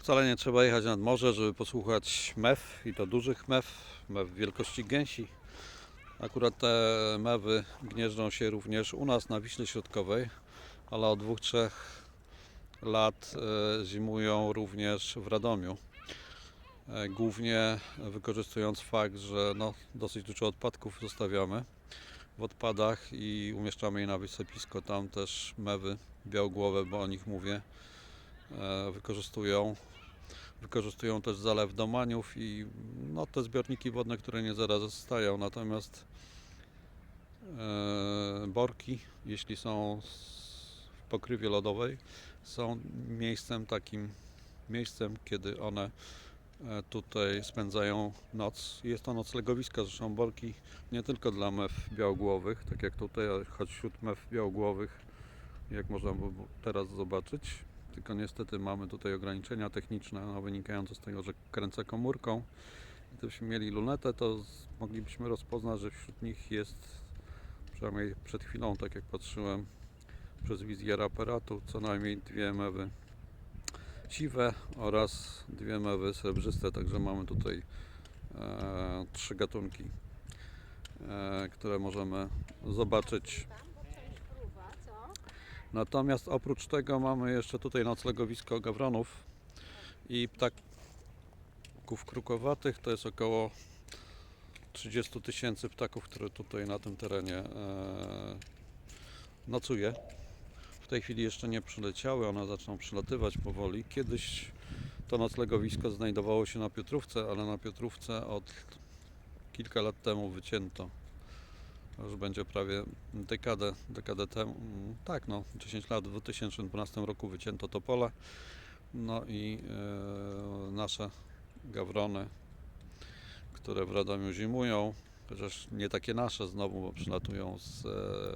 Wcale nie trzeba jechać nad morze, żeby posłuchać mew i to dużych mew, mew wielkości gęsi. Akurat te mewy gnieżdżą się również u nas na Wiśle Środkowej, ale od dwóch, trzech lat e, zimują również w Radomiu. E, Głównie wykorzystując fakt, że no, dosyć dużo odpadków zostawiamy w odpadach i umieszczamy je na wysypisko. Tam też mewy białogłowe, bo o nich mówię, wykorzystują. Wykorzystują też zalew do maniów i no, te zbiorniki wodne, które nie zaraz zostają. Natomiast e, borki, jeśli są w pokrywie lodowej, są miejscem takim miejscem, kiedy one e, tutaj spędzają noc. Jest to noclegowisko, zresztą borki nie tylko dla mew białogłowych, tak jak tutaj, choć wśród mew białogłowych, jak można teraz zobaczyć, tylko niestety mamy tutaj ograniczenia techniczne no, wynikające z tego, że kręcę komórką. Gdybyśmy mieli lunetę, to moglibyśmy rozpoznać, że wśród nich jest, przynajmniej przed chwilą, tak jak patrzyłem przez wizjer aparatu, co najmniej dwie mewy siwe oraz dwie mewy srebrzyste, także mamy tutaj e, trzy gatunki, e, które możemy zobaczyć Natomiast oprócz tego mamy jeszcze tutaj noclegowisko gawronów i ptaków krukowatych. To jest około 30 tysięcy ptaków, które tutaj na tym terenie e, nocuje. W tej chwili jeszcze nie przyleciały, one zaczną przylatywać powoli. Kiedyś to noclegowisko znajdowało się na Piotrówce, ale na Piotrówce od kilka lat temu wycięto. Już będzie prawie dekadę, dekadę temu. mm, Tak, no, 10 lat. W 2012 roku wycięto to pole. No i e, nasze gawrony, które w Radomiu zimują, chociaż nie takie nasze znowu, bo przylatują z e,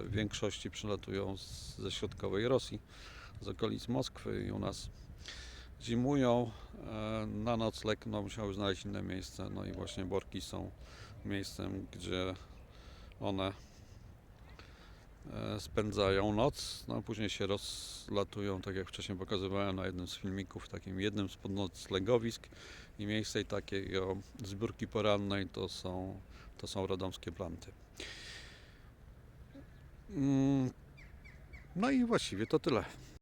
w większości przylatują z, ze środkowej Rosji, z okolic Moskwy i u nas zimują. E, na nocleg no, musiały znaleźć inne miejsce. No i właśnie Borki są miejscem, gdzie one e, spędzają noc, no później się rozlatują, tak jak wcześniej pokazywałem na jednym z filmików, takim jednym z podnoclegowisk i miejsce takiego zbiórki porannej to są, to są radomskie planty. Mm, No i właściwie to tyle.